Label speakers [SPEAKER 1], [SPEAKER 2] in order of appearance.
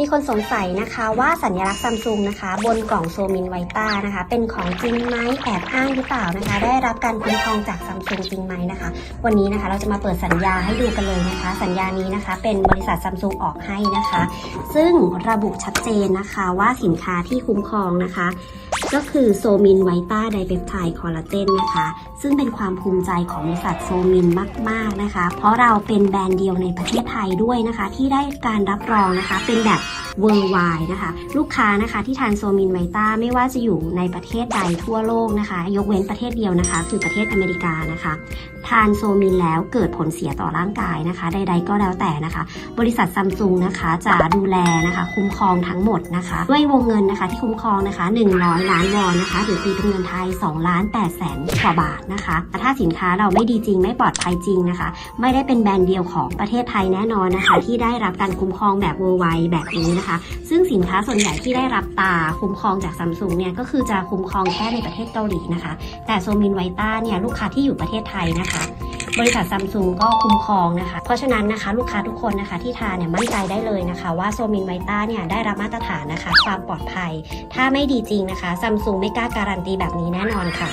[SPEAKER 1] มีคนสงสัยนะคะว่าสัญลักษณ์ซัมซุงนะคะ บนกล่องโซมินไวต้านะคะ เป็นของจริงไหมแอบอ้างหรือเปล่านะคะ ได้รับการคุ้มครองจากซัมซุงจริงไหมนะคะ วันนี้นะคะเราจะมาเปิดสัญญาให้ดูกันเลยนะคะ สัญญานี้นะคะ เป็นบริษัทซัมซุงออกให้นะคะ ซึ่งระบุชัดเจนนะคะว่าสินค้าที่คุ้มครองนะคะ ก็คือโซมินไวต้าไดเปปไทด์คอลลาเจนนะคะ ซึ่งเป็นความภูมิใจของบริษัทโซมินมาก ๆนะคะ เพราะเราเป็นแบรนด์เดียวในประเทศไทยด้วยนะคะ ที่ได้การรับรองนะคะ เป็นแบบ worldwide นะคะ ลูกค้านะคะที่ทานโซมินไวต้าไม่ว่าจะอยู่ในประเทศใดทั่วโลกนะคะ ยกเว้นประเทศเดียวนะคะ คือประเทศอเมริกานะคะ ทานโซมินแล้วเกิดผลเสียต่อร่างกายนะคะ ใด ๆ ก็แล้วแต่นะคะ บริษัทซัมซุงนะคะจะดูแลนะคะ คุ้มครองทั้งหมดนะคะ ด้วยวงเงินนะคะที่คุ้มครองนะคะ 100 ล้านวอนนะคะหรือตีเป็นเงินไทย2ล้าน8แสนกว่าบาทนะคะแต่ถ้าสินค้าเราไม่ดีจริงไม่ปลอดภัยจริงนะคะ ไม่ได้เป็นแบรนด์เดียวของประเทศไทยแน่นอนนะคะ ที่ได้รับการคุ้มครองแบบเวอร์ไวแบบนี้นะคะ ซึ่งสินค้าส่วนใหญ่ที่ได้รับตาคุ้มครองจากซัมซุงเนี่ยก็คือจะคุ้มครองแค่ในประเทศเกาหลีนะคะ แต่โซมินไวต้าเนี่ยลูกค้าที่อยู่ประเทศไทยนะคะ บริษัทซัมซุงก็คุ้มครองนะคะ เพราะฉะนั้นนะคะลูกค้าทุกคนนะคะที่ทานเนี่ยมั่นใจได้เลยนะคะ ว่าโซมินไวต้าเนี่ยได้รับมาตรฐานนะคะ ความปลอดภัย ถ้าไม่ดีจริงนะคะซัมซุงไม่กล้าการันตีแบบนี้แน่นอนค่ะ